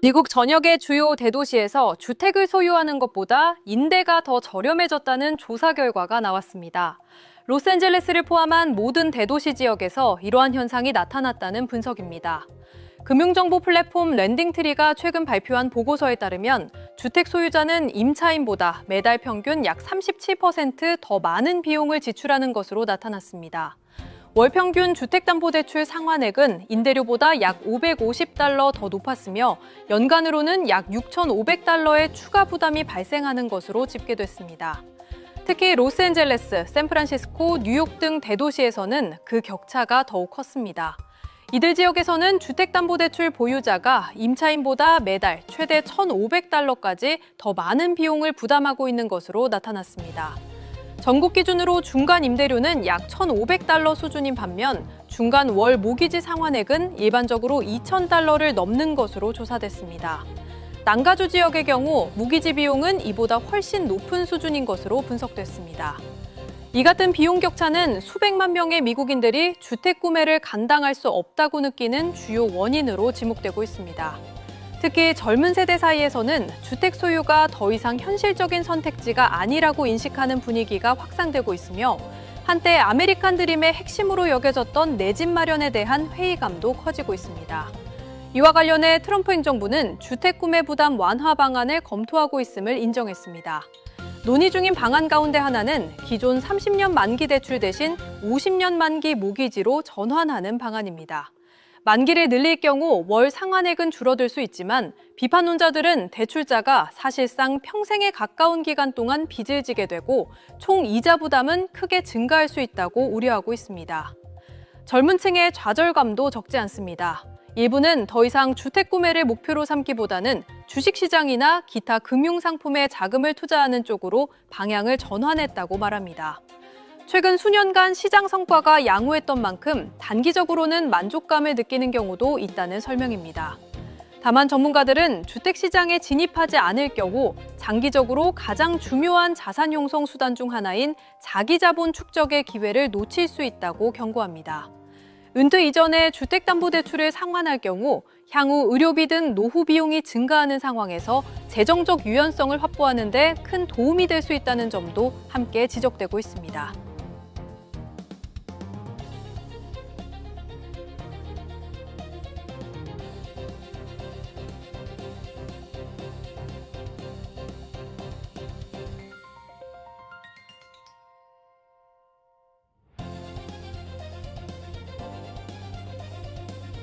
미국 전역의 주요 대도시에서 주택을 소유하는 것보다 임대가 더 저렴해졌다는 조사 결과가 나왔습니다. 로스앤젤레스를 포함한 모든 대도시 지역에서 이러한 현상이 나타났다는 분석입니다. 금융정보 플랫폼 랜딩트리가 최근 발표한 보고서에 따르면 주택 소유자는 임차인보다 매달 평균 약 37%더 많은 비용을 지출하는 것으로 나타났습니다. 월 평균 주택담보대출 상환액은 임대료보다 약 550달러 더 높았으며 연간으로는 약 6,500달러의 추가 부담이 발생하는 것으로 집계됐습니다. 특히 로스앤젤레스, 샌프란시스코, 뉴욕 등 대도시에서는 그 격차가 더욱 컸습니다. 이들 지역에서는 주택담보대출 보유자가 임차인보다 매달 최대 1,500달러까지 더 많은 비용을 부담하고 있는 것으로 나타났습니다. 전국 기준으로 중간 임대료는 약 1,500달러 수준인 반면 중간 월 모기지 상환액은 일반적으로 2,000달러를 넘는 것으로 조사됐습니다. 난가주 지역의 경우 무기지 비용은 이보다 훨씬 높은 수준인 것으로 분석됐습니다. 이 같은 비용 격차는 수백만 명의 미국인들이 주택 구매를 감당할 수 없다고 느끼는 주요 원인으로 지목되고 있습니다. 특히 젊은 세대 사이에서는 주택 소유가 더 이상 현실적인 선택지가 아니라고 인식하는 분위기가 확산되고 있으며 한때 아메리칸 드림의 핵심으로 여겨졌던 내 집 마련에 대한 회의감도 커지고 있습니다. 이와 관련해 트럼프 행정부는 주택 구매 부담 완화 방안을 검토하고 있음을 인정했습니다. 논의 중인 방안 가운데 하나는 기존 30년 만기 대출 대신 50년 만기 모기지로 전환하는 방안입니다. 만기를 늘릴 경우 월 상환액은 줄어들 수 있지만 비판론자들은 대출자가 사실상 평생에 가까운 기간 동안 빚을 지게 되고 총 이자 부담은 크게 증가할 수 있다고 우려하고 있습니다. 젊은 층의 좌절감도 적지 않습니다. 일부는 더 이상 주택 구매를 목표로 삼기보다는 주식시장이나 기타 금융상품에 자금을 투자하는 쪽으로 방향을 전환했다고 말합니다. 최근 수년간 시장 성과가 양호했던 만큼 단기적으로는 만족감을 느끼는 경우도 있다는 설명입니다. 다만 전문가들은 주택 시장에 진입하지 않을 경우 장기적으로 가장 중요한 자산 형성 수단 중 하나인 자기 자본 축적의 기회를 놓칠 수 있다고 경고합니다. 은퇴 이전에 주택담보대출을 상환할 경우 향후 의료비 등 노후 비용이 증가하는 상황에서 재정적 유연성을 확보하는 데 큰 도움이 될 수 있다는 점도 함께 지적되고 있습니다.